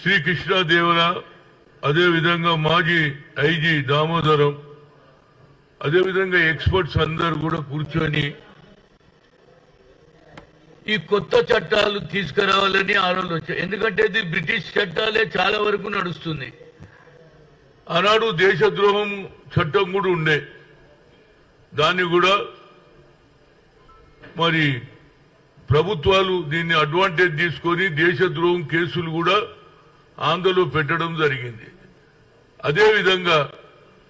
శ్రీకృష్ణదేవర అదేవిధంగా మాజీ ఐజీ దామోదరం అదేవిధంగా ఎక్స్పర్ట్స్ అందరు కూడా కూర్చొని ఈ కొత్త చట్టాలు తీసుకురావాలని ఆలోచన వచ్చాయి. ఎందుకంటే ఇది బ్రిటిష్ చట్టాలే చాలా వరకు నడుస్తుంది. ఆనాడు దేశద్రోహం చట్టం కూడా ఉండే. దాన్ని కూడా మరి ప్రభుత్వాలు దీన్ని అడ్వాంటేజ్ తీసుకొని దేశద్రోహం కేసులు కూడా ఆంధ్రలో పెట్టడం జరిగింది. అదేవిధంగా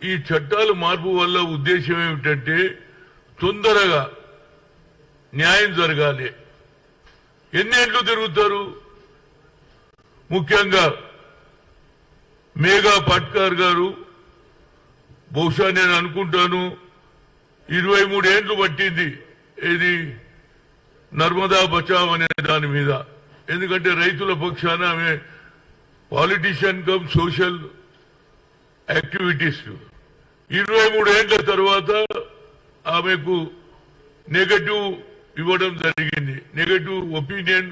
ఈ చట్టాలు మార్పు వల్ల ఉద్దేశం ఏమిటంటే తొందరగా న్యాయం జరగాలి. ఎన్నేళ్ళు తిరుగుతారు? ముఖ్యంగా మేఘా పట్కార్ గారు బహుశా నేను అనుకుంటాను ఇరవై మూడేళ్ళు పట్టింది. ఇది నర్మదా బచావ్ అనే దాని మీద. ఎందుకంటే రైతుల పక్షాన ఆమె పాలిటిషియన్ కమ్ సోషల్ యాక్టివిటీస్ ఇరవై మూడేళ్ళ తర్వాత ఆమెకు నెగటివ్ ఇవ్వడం జరిగింది. నెగటివ్ ఒపీనియన్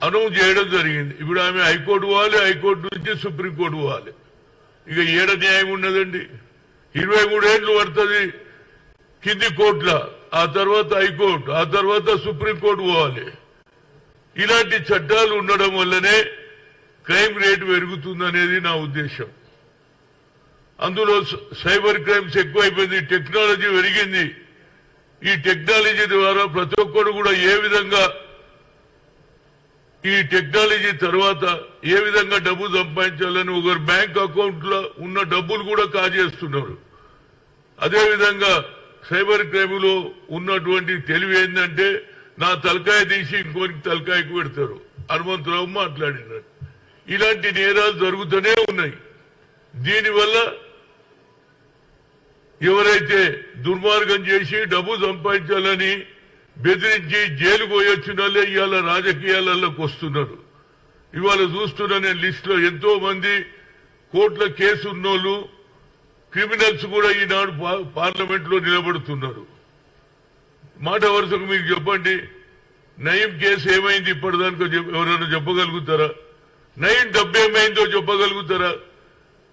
అనౌన్స్ చేయడం జరిగింది. ఇప్పుడు ఆమె హైకోర్టు పోవాలి హైకోర్టు నుంచి సుప్రీంకోర్టు పోవాలి. ఇక ఏడ న్యాయం ఉన్నదండి? ఇరవై మూడేళ్ళు పడుతుంది కింది కోర్టుల. ఆ తర్వాత హైకోర్టు ఆ తర్వాత సుప్రీంకోర్టు పోవాలి. ఇలాంటి చట్టాలు ఉండడం వల్లనే క్రైమ్ రేటు పెరుగుతుందనేది నా ఉద్దేశం. అందులో సైబర్ క్రైమ్స్ ఎక్కువైపోయింది టెక్నాలజీ పెరిగింది. ఈ టెక్నాలజీ ద్వారా ప్రతి ఒక్కరు కూడా ఏ విధంగా ఈ టెక్నాలజీ తర్వాత ఏ విధంగా డబ్బు సంపాదించాలని ఒకరు బ్యాంక్ అకౌంట్లో ఉన్న డబ్బులు కూడా కాజేస్తున్నారు. అదేవిధంగా సైబర్ క్రైమ్లో ఉన్నటువంటి తెలివి ఏంటంటే నా తలకాయ తీసి ఇంకోనికి తలకాయకు పెడతారు. హనుమంతరావు మాట్లాడినట్టు. ఇలాంటి నేరాలు జరుగుతూనే ఉన్నాయి. దీనివల్ల ఎవరైతే దుర్మార్గం చేసి డబ్బు సంపాదించాలని బెదిరించి జైలు పోయొచ్చిన వాళ్ళే ఇవాళ రాజకీయాలలోకి వస్తున్నారు. ఇవాళ చూస్తున్న నేను లిస్టులో ఎంతో మంది కోట్ల కేసు ఉన్నోళ్ళు క్రిమినల్స్ కూడా ఈనాడు పార్లమెంట్లో పార్లమెంట్లో నిలబడుతున్నారు. మాట వరుసకు మీకు చెప్పండి. నయం కేసు ఏమైంది ఇప్పటిదానికో చెప్- ఎవరైనా చెప్పగలుగుతారా? నయం డబ్బు ఏమైందో చెప్పగలుగుతారా?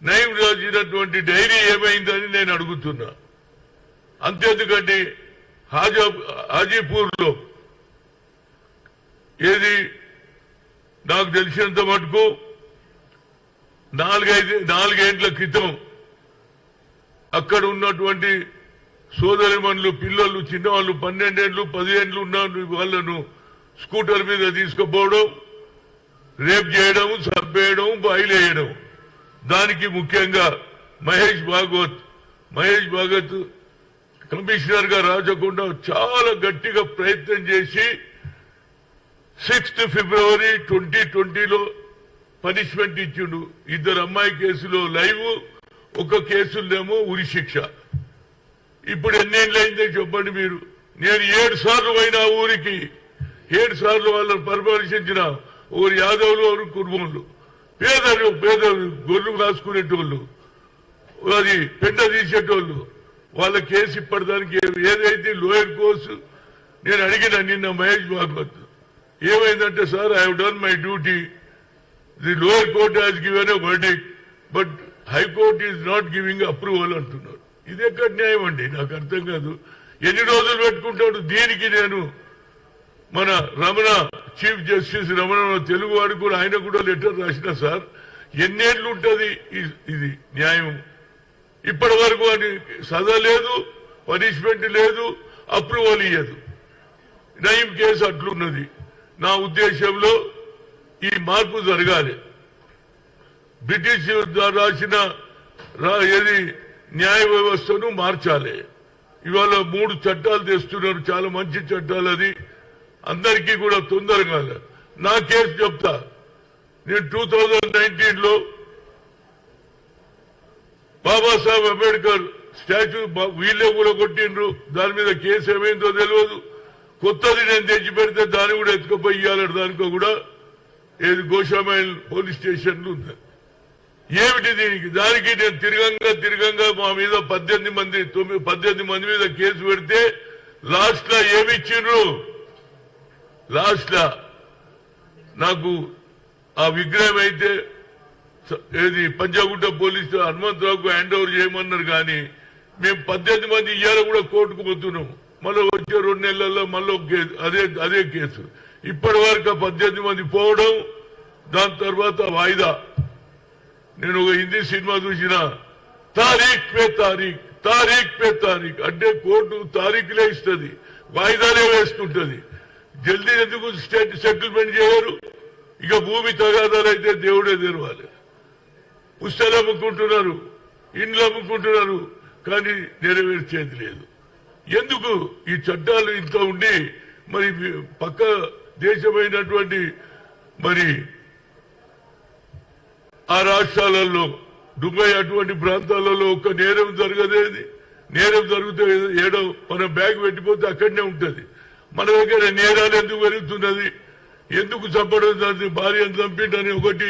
నయం రాసినటువంటి డైరీ ఏమైందని నేను అడుగుతున్నా. అంతేందుకంటే హాజా హాజీపూర్లో ఏది నాకు తెలిసినంత మటుకు నాలుగైదు నాలుగేండ్ల క్రితం అక్కడ ఉన్నటువంటి సోదరిమణులు పిల్లలు చిన్నవాళ్ళు పన్నెండేండ్లు పదిహేండ్లు ఉన్న వాళ్ళను స్కూటర్ మీద తీసుకుపోవడం రేప్ చేయడం చంపేయడం బయలేయడం దానికి ముఖ్యంగా మహేష్ భాగవత్. మహేష్ భాగవత్ కమిషనర్గా రాజకుండా చాలా గట్టిగా ప్రయత్నం చేసి సిక్స్త్ ఫిబ్రవరి ట్వంటీ ట్వంటీలో పనిష్మెంట్ ఇచ్చిండు. ఇద్దరు అమ్మాయి కేసులో లైవ్ ఒక కేసులేమో ఉరి శిక్ష. ఇప్పుడు ఎన్నేళ్ళైందో చెప్పండి మీరు. నేను ఏడు సార్లు పోయినా ఊరికి. ఏడు సార్లు వాళ్ళని పరామర్శించిన ఒకరు యాదవులు ఒకరు కుటుంబంలో. పేదలు పేదలు గొర్రెలు రాసుకునేటోళ్ళు అది పెండ తీసేటోళ్ళు వాళ్ళ కేసు ఇప్పటిదానికి ఏదైతే లోయర్ కోర్సు నేను అడిగిన నిన్న మహేష్ భాగవత్ ఏమైందంటే sir I done my duty the lower court has given a verdict but high court is not giving approval అంటున్నారు. ఇది ఎక్కడ న్యాయం అండి? నాకు అర్థం కాదు. ఎన్ని రోజులు పెట్టుకుంటాడు? దీనికి నేను మన రమణ చీఫ్ జస్టిస్ రమణ తెలుగు వాడు కూడా ఆయన కూడా లెటర్ రాసిన సార్ ఎన్నేళ్ళు ఉంటుంది ఇది న్యాయం. ఇప్పటి వరకు అని సదా లేదు పనిష్మెంట్ లేదు అప్రూవల్ ఇయ్యదు. నయం కేసు అట్లున్నది. నా ఉద్దేశంలో ఈ మార్పు జరగాలి. బ్రిటిష్ రాసిన ఏది న్యాయ వ్యవస్థను మార్చాలి. ఇవాళ మూడు చట్టాలు తెస్తున్నారు చాలా మంచి చట్టాలు అది. అందరికీ కూడా తొందరగా నా కేసు చెప్తా. నేను టూ థౌజండ్ నైన్టీన్లో బాబాసాహెబ్ అంబేద్కర్ స్టాచ్యూ వీళ్ళే కూడా కొట్టిండ్రు దాని మీద కేసు ఏమైందో తెలియదు. కొత్తది నేను తెచ్చి పెడితే దాన్ని కూడా ఎత్తుకుపోయి ఇవ్వాలంటే దానికో కూడా. ఏది గోషామైన్ పోలీస్ స్టేషన్ ఉంది ఏమిటి దీనికి? దానికి నేను తిరగంగా తిరగంగా మా మీద పద్దెనిమిది మంది తొమ్మిది పద్దెనిమిది మంది మీద కేసు పెడితే లాస్ట్లో ఏమి ఇచ్చిండ్రు లాస్ట్ నాకు ఆ విగ్రహం అయితే స- ఏది పంజాగుట్ట పోలీసు హనుమంతరావుకు హ్యాండ్ ఓవర్ చేయమన్నారు కానీ మేము పద్దెనిమిది మంది ఇయ్యాల కూడా కోర్టుకు పోతున్నాం. మళ్ళీ వచ్చే రెండు నెలల్లో మళ్ళీ ఒక కేసు అదే అదే కేసు. ఇప్పటి వరకు పద్దెనిమిది మంది పోవడం దాని తర్వాత వాయిదా. నేను ఒక హిందీ సినిమా చూసిన తారీఖ్ పే తారీఖ్ తారీఖ్ పే తారీఖ్. అంటే కోర్టు తారీఖులే ఇస్తుంది వాయిదాలే వేస్తుంటది. జల్దీ ఎందుకు స్టేట్ సెటిల్మెంట్ చేయరు? ఇక భూమి తగాదాలైతే దేవుడే తెరవాలి. పుస్తలు అమ్ముకుంటున్నారు ఇండ్లు అమ్ముకుంటున్నారు కానీ నెరవేర్చేది లేదు. ఎందుకు ఈ చట్టాలు ఇంత ఉండి మరి పక్క దేశమైనటువంటి మరి ఆ రాష్ట్రాలలో దుబాయ్ అటువంటి ప్రాంతాలలో ఒక నేరం జరగదేది? నేరం జరిగితే ఏడో మన బ్యాగ్ పెట్టిపోతే అక్కడనే ఉంటుంది. మన దగ్గర నేరాలు ఎందుకు పెరుగుతున్నది? ఎందుకు చంపడం జరిగింది భార్యను చంపిండని ఒకటి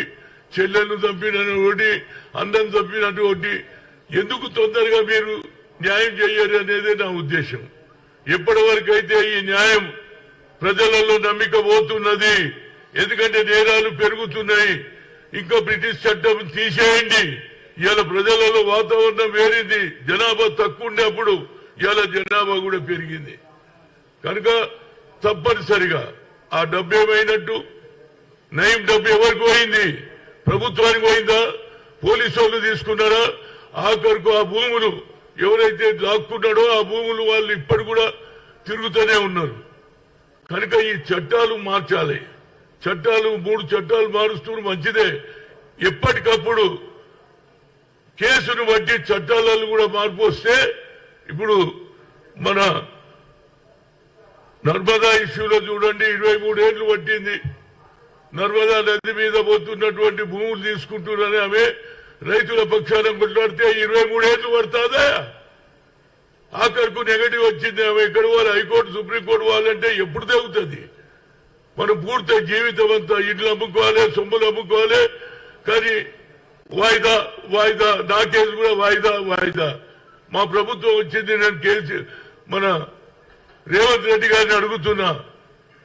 చెల్లెలను చంపిండని ఒకటి అందం చంపినట్టు ఒకటి. ఎందుకు తొందరగా మీరు న్యాయం చేయరు అనేది నా ఉద్దేశం. ఎప్పటి వరకు అయితే ఈ న్యాయం ప్రజలలో నమ్మిక పోతున్నది. ఎందుకంటే నేరాలు పెరుగుతున్నాయి. ఇంకా బ్రిటిష్ చట్టం తీసేయండి. ఇవాళ ప్రజలలో వాతావరణం వేరింది. జనాభా తక్కువ ఉండేప్పుడు ఇవాళ జనాభా కూడా పెరిగింది. కనుక తప్పనిసరిగా ఆ డబ్బు ఏమైనట్టు నయం డబ్బు ఎవరికి పోయింది? ప్రభుత్వానికి పోయిందా? పోలీసు వాళ్ళు తీసుకున్నారా? ఆఖరుకు ఆ భూములు ఎవరైతే దాక్కున్నాడో ఆ భూములు వాళ్ళు ఇప్పటి కూడా తిరుగుతూనే ఉన్నారు. కనుక ఈ చట్టాలు మార్చాలి. చట్టాలు మూడు చట్టాలు మారుస్తూ మంచిదే. ఎప్పటికప్పుడు కేసును బట్టి చట్టాలలో కూడా మార్పు వస్తే ఇప్పుడు మన నర్మదా ఇష్యూలో చూడండి ఇరవై మూడేళ్ళు పట్టింది. నర్మదా నది మీద పోతున్నటువంటి భూములు తీసుకుంటున్నారని ఆమె రైతుల పక్షాన కొట్లాడితే ఇరవై మూడేళ్ళు పడుతుందా? ఆఖరుకు నెగటివ్ వచ్చింది ఆమె ఇక్కడ వాళ్ళు హైకోర్టు సుప్రీంకోర్టు వాళ్ళంటే ఎప్పుడు తగ్గుతుంది? మనం పూర్తి జీవితం అంతా ఇల్లు అమ్ముకోవాలి సొమ్ములు అమ్ముకోవాలి కానీ వాయిదా వాయిదా నా కేసు కూడా వాయిదా వాయిదా. మా ప్రభుత్వం వచ్చింది నేను కేసు మన రేవంత్ రెడ్డి గారిని అడుగుతున్నా.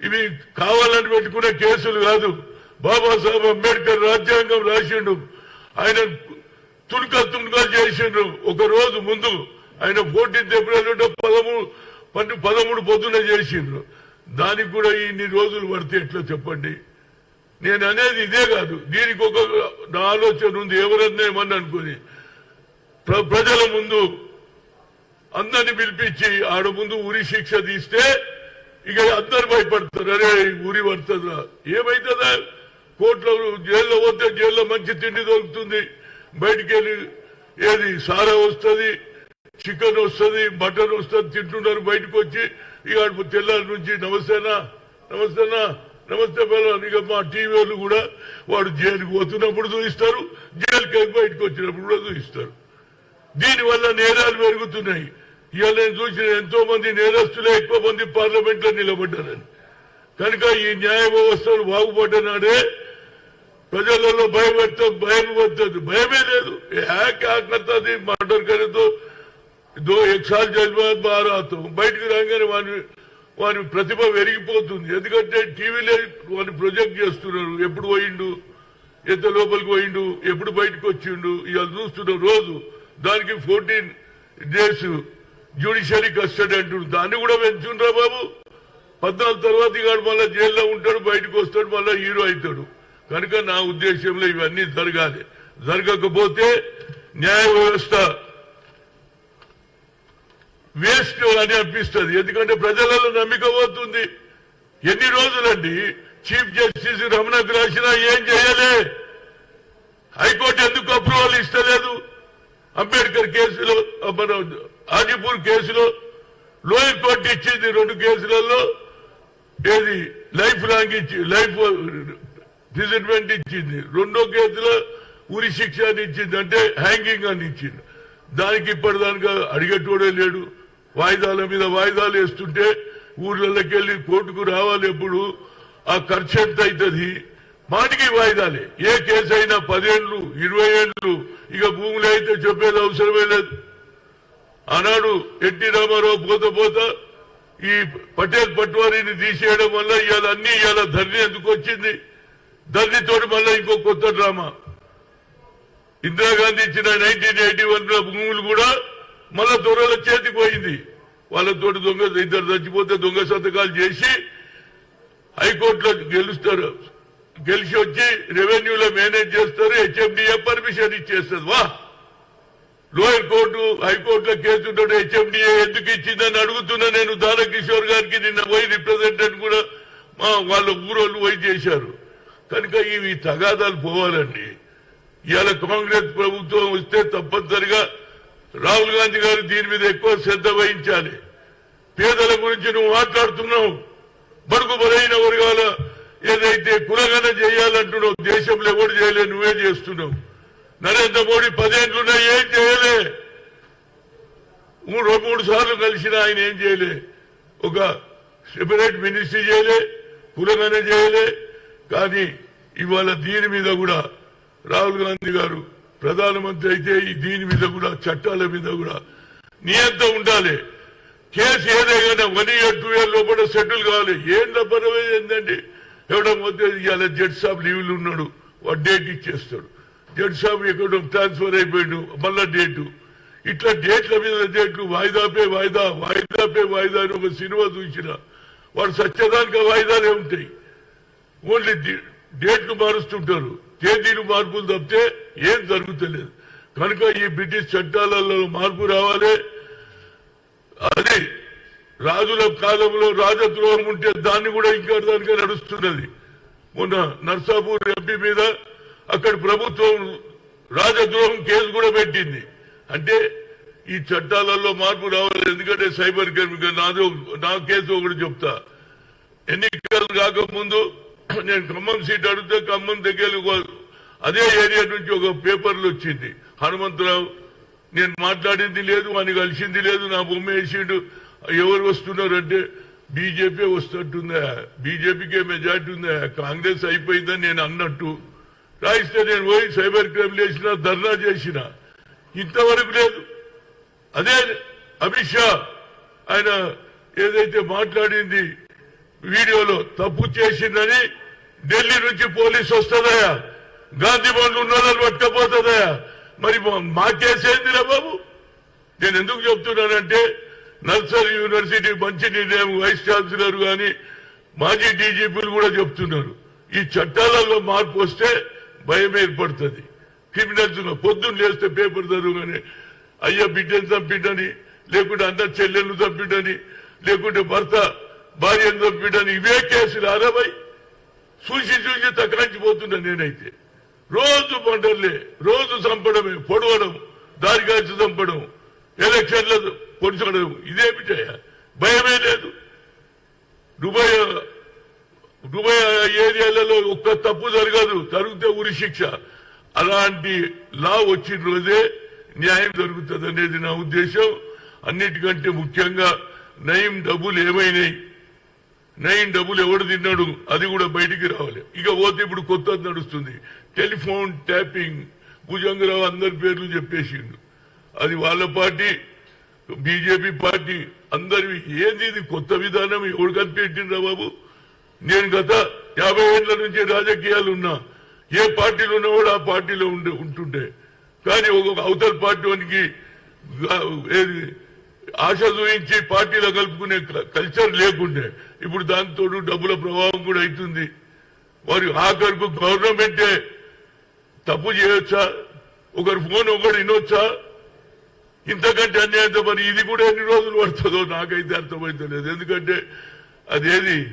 ఇవి కావాలని పెట్టుకునే కేసులు కాదు. బాబాసాహెబ్ అంబేద్కర్ రాజ్యాంగం రాసిండు. ఆయన తుణుక తుణుక చేసిండు. ఒక రోజు ముందు ఆయన ఫోర్టీన్త్ ఏప్రిల్ ఉంటే పదమూడు పదమూడు పొద్దున చేసిండ్రు. దానికి కూడా ఇన్ని రోజులు పడితే ఎట్లా చెప్పండి? నేను అనేది ఇదే కాదు. దీనికి ఒక నా ఆలోచన ఉంది. ఎవరన్నా ఏమన్నా అనుకుని. ప్ర- ప్రజల ముందు అందరిని పిలిపించి ఆడ ముందు ఉరి శిక్ష తీస్తే ఇక అందరు భయపడతారు. అరే ఉరి పడుతుందా ఏమైతుందా? కోర్టులో జైల్లో పోతే జైల్లో మంచి తిండి దొరుకుతుంది. బయటికి వెళ్ళి ఏది సారా వస్తుంది చికెన్ వస్తుంది మటన్ వస్తుంది తింటున్నారు బయటకు వచ్చి. ఇక ఆడ తెల్లారి నుంచి నమస్తేనా నమస్తేనా నమస్తే పిల్లలు ఇక మా టీవీలు కూడా వాడు జైలుకి పోతున్నప్పుడు చూపిస్తారు జైలుకి బయటకు వచ్చినప్పుడు కూడా చూపిస్తారు. దీనివల్ల నేరాలు పెరుగుతున్నాయి. ఇవాళ నేను చూసిన ఎంతో మంది నేరస్తులే ఎక్కువ మంది పార్లమెంట్లో నిలబడ్డారని. కనుక ఈ న్యాయ వ్యవస్థలు బాగుపడ్డనాడే ప్రజలలో భయం పెడతాం భయం పడుతుంది భయమే లేదు. ఆకతుంది మర్డర్ కరేదో దో ఎక్ జజ్బాత్ బారాతో బయటకు రాగానే వాని వాని ప్రతిభ పెరిగిపోతుంది ఎందుకంటే టీవీలే వాడిని ప్రొజెక్ట్ చేస్తున్నారు. ఎప్పుడు పోయిండు? ఎంత లోపలికి పోయిండు? ఎప్పుడు బయటకు వచ్చిండు? ఇవాళ చూస్తున్నాం రోజు. దానికి ఫోర్టీన్ డేస్ జ్యుడిషియరీ కస్టడీ అంటుండ్రు దాన్ని కూడా పెంచుండ్రా బాబు. పద్నాలుగు తర్వాత ఇక మళ్ళీ జైల్లో ఉంటాడు బయటకు వస్తాడు మళ్ళీ హీరో అవుతాడు కనుక నా ఉద్దేశంలో ఇవన్నీ జరగాలి. జరగకపోతే న్యాయ వ్యవస్థ వేస్ట్ అని అనిపిస్తుంది. ఎందుకంటే ప్రజలలో నమ్మిక పోతుంది. ఎన్ని రోజులండి? చీఫ్ జస్టిస్ రమణకు రాసినా ఏం చేయలే. హైకోర్టు ఎందుకు అప్రూవల్ ఇస్తలేదు? అంబేద్కర్ కేసులో మన హాజీపూర్ కేసులో లోయర్ కోర్టు ఇచ్చింది రెండు కేసులలో. ఏది? లైఫ్ లాంగ్ ఇచ్చి లైఫ్ డిజైన్మెంట్ ఇచ్చింది. రెండో కేసులో ఉరి శిక్ష అని ఇచ్చింది. అంటే హ్యాంగింగ్ అని ఇచ్చింది. దానికి ఇప్పటిదానిగా అడిగేటోడే లేడు. వాయిదాల మీద వాయిదాలు వేస్తుంటే ఊర్లలోకి వెళ్ళి కోర్టుకు రావాలి ఎప్పుడు? ఆ ఖర్చు ఎంత అవుతుంది మాటికి వాయిదాలే. ఏ కేసు అయినా పదేళ్ళు ఇరవై ఏళ్ళు ఇక భూములు అయితే చెప్పేది అవసరమే లేదు. ఆనాడు ఎన్టీ రామారావు పోత పోత ఈ పటేల్ పట్వారీని తీసేయడం వల్ల ఇవాళ అన్ని ఇవాళ ధరణి ఎందుకు వచ్చింది? ధరణితో మళ్ళీ ఇంకో కొత్త డ్రామా. ఇందిరాగాంధీ ఇచ్చిన నైన్టీన్ ఎయిటీ వన్ భూములు కూడా మళ్ళా దొరల చేతికి పోయింది. వాళ్ళతోటి దొంగ ఇద్దరు చచ్చిపోతే దొంగ సంతకాలు చేసి హైకోర్టులో గెలుస్తారు. గెలిచి వచ్చి రెవెన్యూలో మేనేజ్ చేస్తారు హెచ్ఎండిఏ పర్మిషన్ ఇచ్చేస్తుంది వా లోయర్ కోర్టు హైకోర్టులో కేసు హెచ్ఎండిఏ ఎందుకు ఇచ్చిందని అడుగుతున్నా నేను దానకిషోర్ గారికి నిన్న పోయి రిప్రజెంటెంట్ కూడా మా వాళ్ళ ఊరోళ్ళు పోయి చేశారు. కనుక ఇవి తగాదాలు పోవాలండి. ఇవాళ కాంగ్రెస్ ప్రభుత్వం వస్తే తప్పనిసరిగా రాహుల్ గాంధీ గారు దీని మీద ఎక్కువ శ్రద్ధ వహించాలి. పేదల గురించి నువ్వు మాట్లాడుతున్నావు. బడుగు బలైన వర్గాల ఏదైతే కులగన చేయాలంటున్నావు దేశంలో ఎవరు చేయలే నువ్వే చేస్తున్నావు. నరేంద్ర మోడీ పదేండ్లున్నా ఏం చేయలే? మూడు మూడు సార్లు కలిసిన ఆయన ఏం చేయలే? ఒక సెపరేట్ మినిస్ట్రీ చేయలే కులగన చేయలే. కానీ ఇవాళ దీని మీద కూడా రాహుల్ గాంధీ గారు ప్రధానమంత్రి అయితే ఈ దీని మీద కూడా చట్టాల మీద కూడా నియంత ఉండాలి. కేసు ఏదైనా వన్ ఇయర్ టూ ఇయర్ లోపల సెటిల్ కావాలి. ఏం పరమే ఏంటండి ఎవడం పోతే ఇవాళ జడ్ సాబ్ లీవ్లు ఉన్నాడు. వాడు డేట్ ఇచ్చేస్తాడు. జడ్ అకౌంట్ ట్రాన్స్ఫర్ అయిపోయాడు. మళ్ళా డేటు ఇట్లా డేట్ల మీద డేట్లు వాయిదా పే వాయిదా వాయిదా పే వాయిదా అని ఒక సినిమా చూసిన. వాడు సత్యదానికి వాయిదాలే ఉంటాయి. ఓన్లీ డేట్లు మారుస్తుంటారు. తేదీలు మార్పులు తప్పితే ఏం జరుగుతలేదు. కనుక ఈ బ్రిటిష్ చట్టాలలో మార్పు రావాలి. అది రాజుల కాలంలో రాజద్రోహం ఉంటే దాన్ని కూడా ఇంకా దానిగా నడుస్తున్నది. మొన్న నర్సాపూర్ ఎంపీ మీద అక్కడ ప్రభుత్వం రాజద్రోహం కేసు కూడా పెట్టింది. అంటే ఈ చట్టాలలో మార్పు రావాలి ఎందుకంటే సైబర్ క్రైమ్ నాదో నా కేసు ఒకటి చెప్తా. ఎన్నికలు కాకముందు నేను ఖమ్మం సీట్ అడిగితే ఖమ్మం దగ్గర అదే ఏరియా నుంచి ఒక పేపర్లు వచ్చింది. హనుమంతరావు నేను మాట్లాడింది లేదు అని కలిసింది లేదు నా బొమ్మ వేసిండు ఎవరు వస్తున్నారంటే బీజేపీ వస్తున్నట్టుందా? బీజేపీకే మెజార్టీ ఉందా? కాంగ్రెస్ అయిపోయిందని నేను అన్నట్టు. రాయిస్తే నేను పోయి సైబర్ క్రైమ్ చేసిన ధర్నా చేసిన ఇంతవరకు లేదు. అదే అమిత్ షా ఆయన ఏదైతే మాట్లాడింది వీడియోలో తప్పు చేసిందని ఢిల్లీ నుంచి పోలీసు వస్తుందయా గాంధీ భవన్ ఉన్నదని పట్టకపోతుందయా మరి మా- బాబు? నేను ఎందుకు చెప్తున్నానంటే నర్సరీ యూనివర్సిటీ మంచి నిర్ణయం వైస్ ఛాన్సలర్ గాని మాజీ డీజీపీలు కూడా చెప్తున్నారు. ఈ చట్టాలలో మార్పు వస్తే భయం ఏర్పడుతుంది క్రిమినల్స్ పొద్దున్న లేస్తే పేపర్ చదువుగానే అయ్యా బిడ్డను చంపిడని లేకుంటే అందరు చెల్లెళ్ళు చంపిడని లేకుంటే భర్త భార్యను చంపిడని ఇవే కేసులు అరవై. చూసి చూసి తక్కించిపోతున్నా నేనైతే. రోజు పంటలే రోజు చంపడమే పొడవడం దారి కాల్చి చంపడం ఎలక్షన్ల పొడిచడం ఇదేమిటయ్యా? భయమే లేదు. దుబాయ్ దుబాయ్ ఏరియాలలో ఒక్క తప్పు జరగదు. జరిగితే ఉరి శిక్ష. అలాంటి లా వచ్చిన రోజే న్యాయం జరుగుతుంది అనేది నా ఉద్దేశం. అన్నిటికంటే ముఖ్యంగా నయం డబ్బులు ఏమైనాయి? నైన్ డబ్బులు ఎవడు తిన్నాడు? అది కూడా బయటికి రావాలి. ఇక పోతే ఇప్పుడు కొత్త నడుస్తుంది. Telephone tapping. భుజంగరావు అందరి పేర్లు చెప్పేసిండు. అది వాళ్ళ పార్టీ బీజేపీ పార్టీ. అందరివి. ఏంది ఇది కొత్త విధానం? ఎవడు కనిపెట్టిండ్రా బాబు? నేను గత యాభై ఏళ్ళ నుంచి రాజకీయాలు ఉన్నా. ఏ పార్టీలో కూడా ఆ పార్టీలో ఉండే ఉంటుండే. కానీ ఒక అవతల పార్టీ వానికి ఆశ చూపించి పార్టీలో కలుపుకునే క- కల్చర్ లేకుండే. ఇప్పుడు దాంతో డబ్బుల ప్రభావం కూడా అవుతుంది వారి ఆఖరుకు గవర్నమెంటే తప్పు చేయొచ్చా? ఒకరు ఫోన్ ఒకరు వినొచ్చా? ఇంతకంటే అన్యాయంతో మరి ఇది కూడా ఎన్ని రోజులు పడుతుందో నాకైతే అర్థమైతలేదు. ఎందుకంటే అదేది?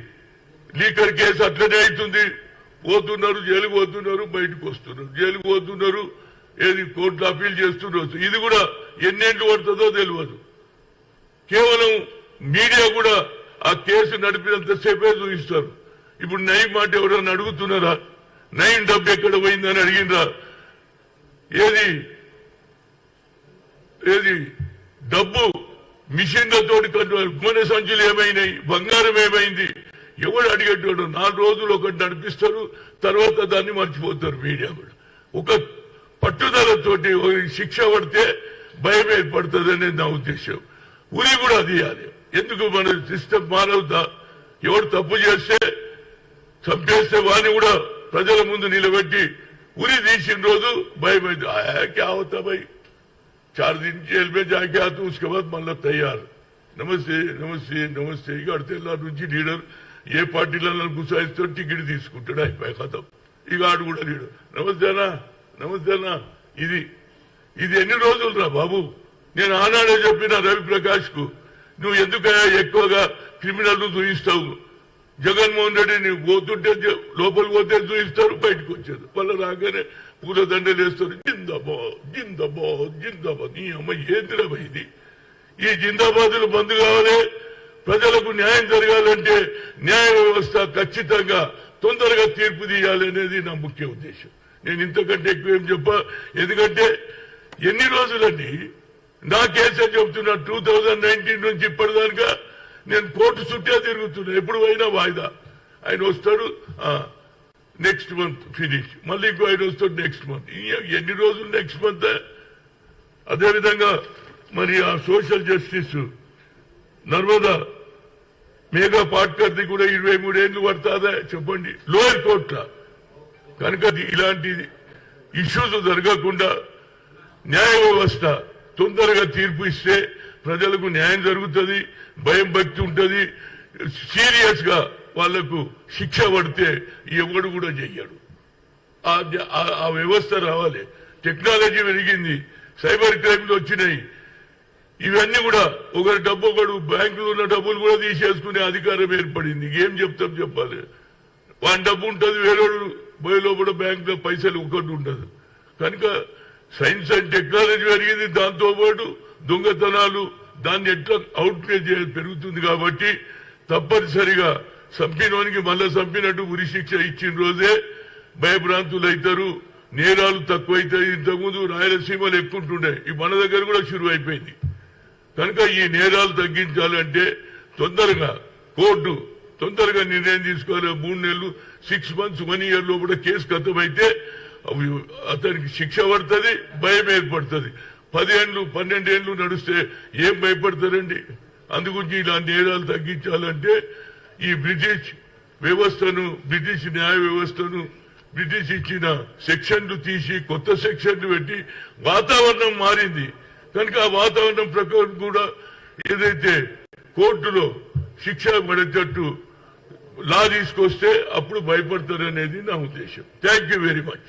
లీకర్ కేసు అట్లనే అవుతుంది. పోతున్నారు జైలుకు పోతున్నారు బయటకు వస్తున్నారు. జైలుకు పోతున్నారు ఏది కోర్టులో అప్పీల్ చేస్తున్నారు. ఇది కూడా ఎన్నింటి పడుతుందో తెలియదు. కేవలం మీడియా కూడా ఆ కేసు నడిపినంతసేపే చూపిస్తారు. ఇప్పుడు నయం మాట ఎవరన్నా అడుగుతున్నారా? నయం డబ్బు ఎక్కడ పోయిందని అడిగినరా ఏది? ఏది? డబ్బు మిషన్లతోటి కంట్రోల్ గోనె సంచులు ఏమైనాయి? బంగారం ఏమైంది? ఎవరు అడిగేటోడు నాలుగు రోజులు ఒకటి నడిపిస్తారు తర్వాత దాన్ని మర్చిపోతారు మీడియా కూడా ఒక పట్టుదలతోటి శిక్ష పడితే భయం ఏర్పడుతుంది అనేది నా ఉద్దేశం. ఉరి కూడా అది ఎందుకు మన సిస్టమ్ మారవుతా ఎవరు తప్పు చేస్తే చంపేస్తే వాణి కూడా ప్రజల ముందు నిలబెట్టి ఉరి తీసిన రోజు భయం అయింది క్యా అవుతా భయ్. చార్ దిన్ మళ్ళీ తయారు. నమస్తే నమస్తే నమస్తే. ఇక అడితే నుంచి లీడర్ ఏ పార్టీలలో గుసాయిస్తాడు టికెట్ తీసుకుంటాడు అయిపోయి కథం. ఇక ఆడు కూడా లేడు. నమస్తేనా నమస్తేనా ఇది ఇది ఎన్ని రోజులు రా బాబు? నేను ఆనాడే చెప్పిన రవి ప్రకాష్కు నువ్వు ఎందుకయ్యా ఎక్కువగా క్రిమినల్ చూయిస్తావు? జగన్మోహన్ రెడ్డి నువ్వు పోతుంటే లోపలికి పోతే చూయిస్తారు బయటకు వచ్చేది. వాళ్ళు రాగానే పూలదండలు వేస్తారు. జిందాబాద్ జిందాబాద్ జిందాబాద్. నీ అమ్మ ఏందిరా ఇది? ఈ జిందాబాదులు బంద్ కావాలి. ప్రజలకు న్యాయం జరగాలంటే న్యాయ వ్యవస్థ ఖచ్చితంగా తొందరగా తీర్పు తీయాలి అనేది నా ముఖ్య ఉద్దేశం. నేను ఇంతకంటే ఎక్కువ ఏం చెప్పా ఎందుకంటే ఎన్ని రోజులండి నా కేసే చెబుతున్నా టూ థౌజండ్ నైన్టీన్ నుంచి ఇప్పటిదాకా నేను కోర్టు చుట్టే తిరుగుతున్నా ఎప్పుడు పోయినా వాయిదా. ఆయన వస్తాడు నెక్స్ట్ మంత్ ఫినిష్ మళ్ళీ ఇంకో ఆయన వస్తాడు నెక్స్ట్ మంత్ ఎన్ని రోజులు నెక్స్ట్ మంత్ అదేవిధంగా మరి ఆ సోషల్ జస్టిస్ నర్మదా మేఘా పాట్కర్ది కూడా ఇరవై మూడేళ్ళు పడుతుందా చెప్పండి. లోయర్ కోర్టుల? కనుక ఇలాంటి ఇష్యూస్ జరగకుండా న్యాయ వ్యవస్థ తొందరగా తీర్పు ఇస్తే ప్రజలకు న్యాయం జరుగుతుంది భయం భక్తి ఉంటుంది. సీరియస్గా వాళ్ళకు శిక్ష పడితే ఎవడు కూడా చెయ్యడు. ఆ- ఆ వ్యవస్థ రావాలి. టెక్నాలజీ పెరిగింది సైబర్ క్రైమ్లు వచ్చినాయి. ఇవన్నీ కూడా ఒకరి డబ్బు ఒకడు బ్యాంకులో ఉన్న డబ్బులు కూడా తీసేసుకునే అధికారం ఏర్పడింది. ఏం చెప్తాం చెప్పాలి? వాని డబ్బు ఉంటుంది వేరేడు బయలో కూడా బ్యాంకులో పైసలు ఒకటి ఉండదు. కనుక సైన్స్ అండ్ టెక్నాలజీ పెరిగింది దాంతో పాటు దొంగతనాలు దాన్ని ఎట్లా అవుట్ చేయాలి పెరుగుతుంది కాబట్టి తప్పనిసరిగా చంపినోనికి మళ్ళా చంపినట్టు ఉరి శిక్ష ఇచ్చిన రోజే భయభ్రాంతులు అవుతారు. నేరాలు తక్కువైతాయి. ఇంతకుముందు రాయలసీమలు ఎక్కుంటుండే ఈ మన దగ్గర కూడా షురు అయిపోయింది కనుక ఈ నేరాలు తగ్గించాలంటే తొందరగా కోర్టు తొందరగా నిర్ణయం తీసుకోవాలి. మూడు నెలలు సిక్స్ మంత్స్ వన్ ఇయర్లో కూడా కేసు ఖతమైతే అవి అతనికి శిక్ష పడుతుంది భయం ఏర్పడుతుంది. పదిహేండ్లు పన్నెండేళ్ళు నడిస్తే ఏం భయపడతారండి? అందుగురించి ఇలా నేరాలు తగ్గించాలంటే ఈ బ్రిటిష్ వ్యవస్థను బ్రిటిష్ న్యాయ వ్యవస్థను బ్రిటిష్ ఇచ్చిన సెక్షన్లు తీసి కొత్త సెక్షన్లు పెట్టి వాతావరణం మారింది. కనుక ఆ వాతావరణం ప్రకారం కూడా ఏదైతే కోర్టులో శిక్ష పడేటట్టు లా తీసుకొస్తే అప్పుడు భయపడతారు అనేది నా ఉద్దేశం. Thank you very much